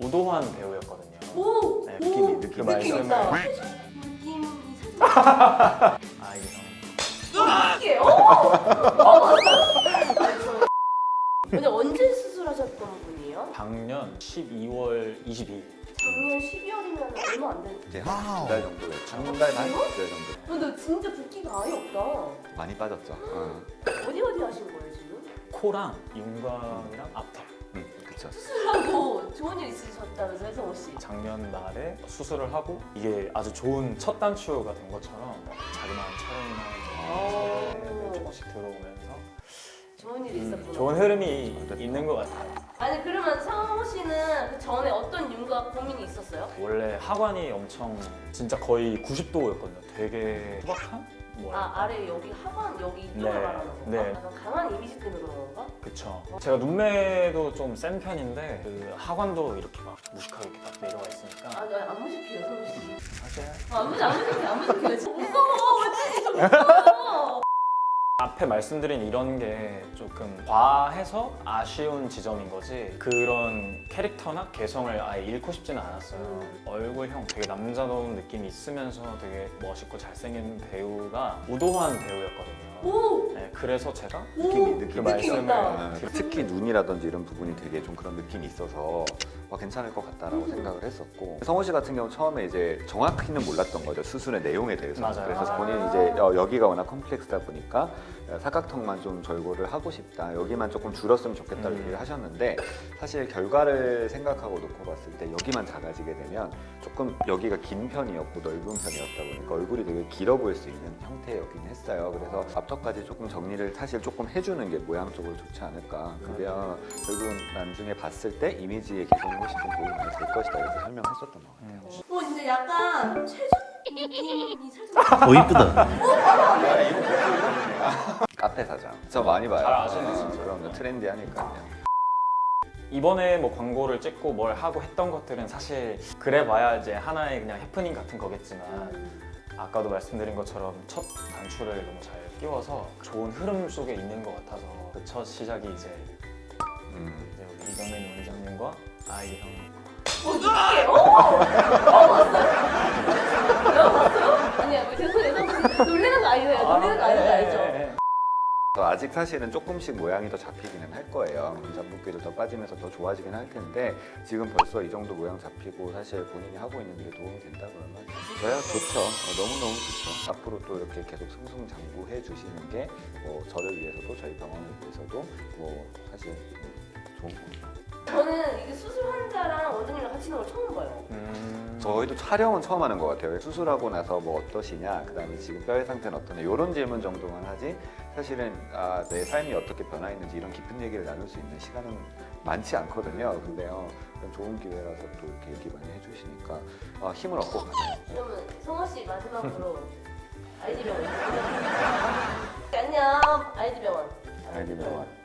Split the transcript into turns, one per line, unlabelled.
우도환 배우였거든요.
오!
네,
오!
느낌이-
그
느낌이
말씀을
있다. 느낌이 살짝
아 이게
이게 어? 어 맞아. 근데 언제 수술하셨던 분이에요?
작년 12월 22일.
작년 12월이면 얼마 안 된.
이제 한달 정도 됐죠. 한달 반? 네 정도.
근데 진짜 붓기가 아예 없다.
많이 빠졌죠. 어.
어디 어디 하신 거예요 지금?
코랑 윤곽이랑 앞턱.
음, 그쵸.
수술하고 좋은 일 있으셨다면서요 성호 씨?
작년 말에 수술을 하고 이게 아주 좋은 첫 단추가 된 것처럼 자그마한 촬영이나
오.
조금씩 들어오면서
좋은 일이 있었구나.
음, 좋은 흐름이 있는 것 같아요.
아니 그러면 성호 씨는 그 전에 어떤 윤곽 고민이 있었어요?
원래 하관이 엄청 진짜 거의 90도였거든요. 되게 투박한? 뭐랄까?
아 아래 여기 하관 여기 이쪽을
네,
말하는 건가?
네.
약간 강한 이미지 때문에 그런 건가?
그쵸. 제가 눈매도 좀 센 편인데 그 하관도 이렇게 막 무식하게 이렇게 딱 내려와 있으니까
아니 아니, 안 무식해요 성호 씨.
사실
안 무식 안 무식해 안 무식해. 무서워 왜 진짜 무서워.
앞에 말씀드린 이런 게 조금 과해서 아쉬운 지점인 거지 그런 캐릭터나 개성을 아예 잃고 싶지는 않았어요
음.
얼굴형 되게 남자다운 느낌이 있으면서 되게 멋있고 잘생긴 배우가 우도환 배우였거든요
오!
네, 그래서 제가
느낌이
오!
느낌이
그 말씀을
있다.
아, 특히 눈이라든지 이런 부분이 되게 좀 그런 느낌이 있어서 와, 괜찮을 것 같다라고
음.
생각을 했었고 성호 씨 같은 경우 처음에 이제 정확히는 몰랐던 거죠 수술의 내용에 대해서
맞아요.
그래서
아.
본인이 이제 어, 여기가 워낙 컴플렉스다 보니까 어, 사각턱만 좀 절골을 하고 싶다 여기만 조금 줄었으면 좋겠다고
음.
얘기를 하셨는데 사실 결과를 생각하고 놓고 봤을 때 여기만 작아지게 되면 조금 여기가 긴 편이었고 넓은 편이었다 보니까 얼굴이 되게 길어 보일 수 있는 형태였긴 했어요 그래서 앞턱까지 조금 정리를 사실 조금 해주는 게 모양적으로 좋지 않을까 그러면 결국은 나중에 봤을 때 이미지의 개선 이 훨씬 좀 도움이 많이 될 것이다 이렇게 설명했었던 것 같아요
음,
어 근데 약간 최준 살짝
어 이쁘다.
카페 사장 저 많이 봐요
잘 아시네,
아,
진짜.
그럼요 트렌디하니까요
이번에 뭐 광고를 찍고 뭘 하고 했던 것들은 사실 그래 봐야 이제 하나의 그냥 해프닝 같은 거겠지만
음.
아까도 말씀드린 것처럼 첫 단추를 너무 잘 끼워서 좋은 흐름 속에 있는 것 같아서 그 첫 시작이 이제
음.
이제 우리 이경민 원장님과 아이
형어 이게 어? 어 봤어요? 어뭐
아직 사실은 조금씩 모양이 더 잡히기는 할 거예요. 잡붙기도 더 빠지면서 더 좋아지긴 할 텐데 지금 벌써 이 정도 모양 잡히고 사실 본인이 하고 있는 일에 도움이 된다 그러면 저야 좋죠. 어, 너무너무 좋죠. 앞으로 또 이렇게 계속 승승장구해 주시는 게 뭐 저를 위해서도 저희 병원을 위해서도 뭐 사실 좋은 거죠.
저는 이게 수술 환자랑 원장님이랑 같이 있는 걸 처음 봐요.
음,
저희도 촬영은 처음 하는 것 같아요. 수술하고 나서 뭐 어떠시냐, 그 다음에 지금 뼈의 상태는 어떠냐 이런 질문 정도만 하지 사실은 아, 내 삶이 어떻게 변화했는지 이런 깊은 얘기를 나눌 수 있는 시간은 많지 않거든요. 근데요, 좋은 기회라서 또 이렇게 얘기 많이 해주시니까 아, 힘을 얻고 가네요.
그러면 성호 씨 마지막으로 아이디 병원. 안녕 아이디 병원.
아이디 병원.